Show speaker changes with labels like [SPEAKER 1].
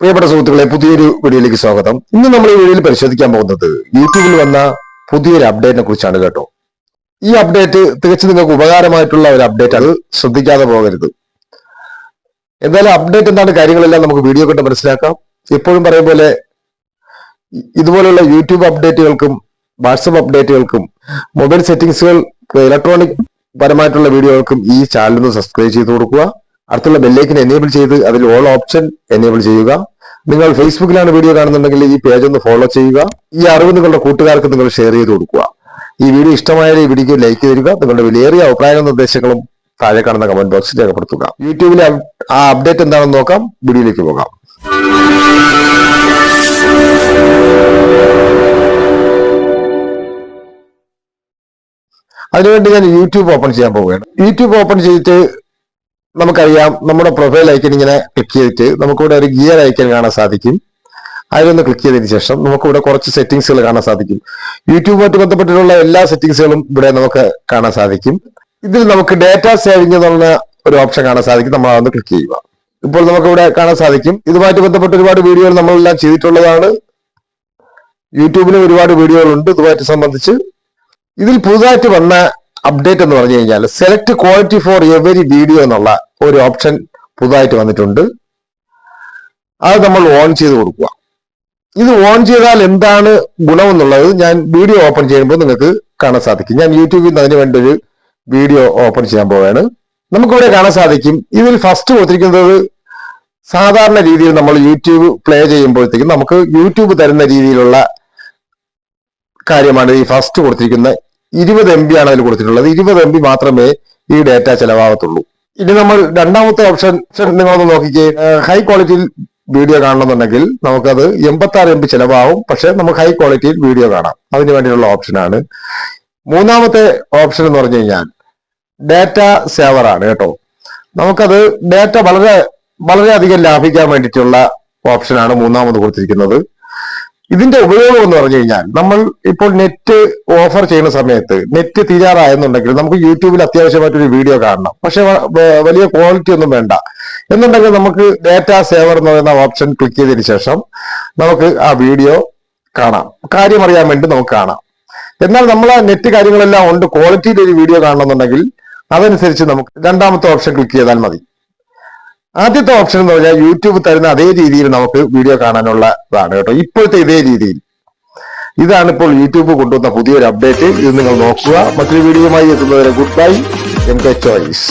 [SPEAKER 1] പ്രിയപ്പെട്ട സുഹൃത്തുക്കളെ പുതിയൊരു വീഡിയോയിലേക്ക് സ്വാഗതം. ഇന്ന് നമ്മൾ ഈ വീഡിയോയിൽ പരിശോധിക്കാൻ പോകുന്നത് യൂട്യൂബിൽ വന്ന പുതിയൊരു അപ്ഡേറ്റിനെ കുറിച്ചാണ് കേട്ടോ. ഈ അപ്ഡേറ്റ് തികച്ചും നിങ്ങൾക്ക് ഉപകാരമായിട്ടുള്ള ഒരു അപ്ഡേറ്റ് അത് ശ്രദ്ധിക്കാതെ പോകരുത്. എന്തായാലും അപ്ഡേറ്റ് എന്താണ് കാര്യങ്ങളെല്ലാം നമുക്ക് വീഡിയോ കണ്ട് മനസ്സിലാക്കാം. എപ്പോഴും പറയും പോലെ ഇതുപോലുള്ള യൂട്യൂബ് അപ്ഡേറ്റുകൾക്കും വാട്സപ്പ് അപ്ഡേറ്റുകൾക്കും മൊബൈൽ സെറ്റിംഗ്സുകൾ ഇലക്ട്രോണിക് പരമായിട്ടുള്ള വീഡിയോകൾക്കും ഈ ചാനൽ ഒന്ന് സബ്സ്ക്രൈബ് ചെയ്ത് കൊടുക്കുക. അടുത്തുള്ള ബെല്ലേക്കിന് എനേബിൾ ചെയ്ത് അതിൽ ഓൾ ഓപ്ഷൻ എനേബിൾ ചെയ്യുക. നിങ്ങൾ ഫേസ്ബുക്കിലാണ് വീഡിയോ കാണുന്നുണ്ടെങ്കിൽ ഈ പേജ് ഒന്ന് ഫോളോ ചെയ്യുക. ഈ അറിവ് നിങ്ങളുടെ കൂട്ടുകാർക്ക് നിങ്ങൾ ഷെയർ ചെയ്ത് കൊടുക്കുക. ഈ വീഡിയോ ഇഷ്ടമായാൽ ഈ വീഡിയോക്ക് ലൈക്ക് തരിക നിങ്ങളുടെ വിലയേറിയ അഭിപ്രായങ്ങളും നിർദ്ദേശങ്ങളും താഴെ കാണുന്ന കമന്റ് ബോക്സിൽ രേഖപ്പെടുത്തുക. യൂട്യൂബിലെ ആ അപ്ഡേറ്റ് എന്താണെന്ന് നോക്കാം. വീഡിയോയിലേക്ക് പോകാം. അതിനുവേണ്ടി ഞാൻ യൂട്യൂബ് ഓപ്പൺ ചെയ്യാൻ പോവുകയാണ്. യൂട്യൂബ് ഓപ്പൺ ചെയ്തിട്ട് നമുക്കറിയാം നമ്മുടെ പ്രൊഫൈൽ ഐക്കൺ ഇങ്ങനെ ക്ലിക്ക് ചെയ്തിട്ട് നമുക്കിവിടെ ഒരു ഗിയർ ഐക്കൺ കാണാൻ സാധിക്കും. അതിലൊന്ന് ക്ലിക്ക് ചെയ്തതിന് ശേഷം നമുക്കിവിടെ കുറച്ച് സെറ്റിംഗ്സുകൾ കാണാൻ സാധിക്കും. യൂട്യൂബുമായിട്ട് ബന്ധപ്പെട്ടിട്ടുള്ള എല്ലാ സെറ്റിംഗ്സുകളും ഇവിടെ നമുക്ക് കാണാൻ സാധിക്കും. ഇതിൽ നമുക്ക് ഡേറ്റ സേവിംഗ് എന്നുള്ള ഒരു ഓപ്ഷൻ കാണാൻ സാധിക്കും. നമ്മൾ അതൊന്ന് ക്ലിക്ക് ചെയ്യുക. ഇപ്പോൾ നമുക്ക് ഇവിടെ കാണാൻ സാധിക്കും. ഇതുമായിട്ട് ബന്ധപ്പെട്ട് ഒരുപാട് വീഡിയോകൾ നമ്മളെല്ലാം ചെയ്തിട്ടുള്ളതാണ്. യൂട്യൂബിലും ഒരുപാട് വീഡിയോകളുണ്ട് ഇതുമായിട്ട് സംബന്ധിച്ച്. ഇതിൽ പുതുതായിട്ട് വന്ന അപ്ഡേറ്റ് എന്ന് പറഞ്ഞു കഴിഞ്ഞാൽ select quality for every video എന്നുള്ള ഒരു ഓപ്ഷൻ പുതുതായിട്ട് വന്നിട്ടുണ്ട്. അത് നമ്മൾ ഓൺ ചെയ്ത് കൊടുക്കുക. ഇത് ഓൺ ചെയ്താൽ എന്താണ് ഗുണമെന്നുള്ളത് ഞാൻ വീഡിയോ ഓപ്പൺ ചെയ്യുമ്പോൾ നിങ്ങൾക്ക് കാണാൻ സാധിക്കും. ഞാൻ യൂട്യൂബിൽ നിന്ന് അതിന് വേണ്ടി ഒരു വീഡിയോ ഓപ്പൺ ചെയ്യാൻ പോവുകയാണ്. നമുക്കിവിടെ കാണാൻ സാധിക്കും. ഇതിൽ ഫസ്റ്റ് കൊടുത്തിരിക്കുന്നത് സാധാരണ രീതിയിൽ നമ്മൾ യൂട്യൂബ് പ്ലേ ചെയ്യുമ്പോഴത്തേക്കും നമുക്ക് യൂട്യൂബ് തരുന്ന രീതിയിലുള്ള കാര്യമാണ് ഈ ഫസ്റ്റ് കൊടുത്തിരിക്കുന്ന ഇരുപത് എം ബി ആണ് അതിൽ കൊടുത്തിട്ടുള്ളത്. ഇരുപത് എം ബി മാത്രമേ ഈ ഡേറ്റ ചെലവാകത്തുള്ളൂ. ഇനി നമ്മൾ രണ്ടാമത്തെ ഓപ്ഷൻ നിങ്ങളൊന്ന് നോക്കിക്കേ. ഹൈ ക്വാളിറ്റിയിൽ വീഡിയോ കാണണമെന്നുണ്ടെങ്കിൽ നമുക്കത് എൺപത്തി ആറ് എം ബി ചിലവാകും പക്ഷെ നമുക്ക് ഹൈ ക്വാളിറ്റിയിൽ വീഡിയോ കാണാം. അതിന് വേണ്ടിയുള്ള ഓപ്ഷനാണ് മൂന്നാമത്തെ ഓപ്ഷൻ എന്ന് പറഞ്ഞു കഴിഞ്ഞാൽ ഡാറ്റ സേവർ ആണ് കേട്ടോ. നമുക്കത് ഡാറ്റ വളരെ വളരെയധികം ലാഭിക്കാൻ വേണ്ടിയിട്ടുള്ള ഓപ്ഷനാണ് മൂന്നാമത് കൊടുത്തിരിക്കുന്നത്. ഇതിന്റെ ഉപയോഗം എന്ന് പറഞ്ഞു കഴിഞ്ഞാൽ നമ്മൾ ഇപ്പോൾ നെറ്റ് ഓഫർ ചെയ്യുന്ന സമയത്ത് നെറ്റ് തീരാറായെന്നുണ്ടെങ്കിൽ നമുക്ക് യൂട്യൂബിൽ അത്യാവശ്യമായിട്ടൊരു വീഡിയോ കാണണം. പക്ഷെ വലിയ ക്വാളിറ്റി ഒന്നും വേണ്ട. എന്നുണ്ടെങ്കിൽ നമുക്ക് ഡാറ്റ സേവർ എന്ന് പറയുന്ന ഓപ്ഷൻ ക്ലിക്ക് ചെയ്തതിന് ശേഷം നമുക്ക് ആ വീഡിയോ കാണാം. കാര്യം അറിയാൻ വേണ്ടി നമുക്ക് കാണാം. എന്നാൽ നമ്മൾ ആ നെറ്റ് കാര്യങ്ങളെല്ലാം ഉണ്ട്. ക്വാളിറ്റിയിൽ ഒരു വീഡിയോ കാണണമെന്നുണ്ടെങ്കിൽ അതനുസരിച്ച് നമുക്ക് രണ്ടാമത്തെ ഓപ്ഷൻ ക്ലിക്ക് ചെയ്താൽ മതി. ആദ്യത്തെ ഓപ്ഷൻ എന്ന് പറഞ്ഞാൽ യൂട്യൂബ് തരുന്ന അതേ രീതിയിൽ നമുക്ക് വീഡിയോ കാണാനുള്ളതാണ് കേട്ടോ. ഇപ്പോഴത്തെ ഇതേ രീതിയിൽ. ഇതാണ് ഇപ്പോൾ യൂട്യൂബ് കൊണ്ടുവന്ന പുതിയൊരു അപ്ഡേറ്റ് ഇത് നിങ്ങൾ നോക്കുക. മറ്റൊരു വീഡിയോയുമായി എത്തുന്നവരെ good bye M K choice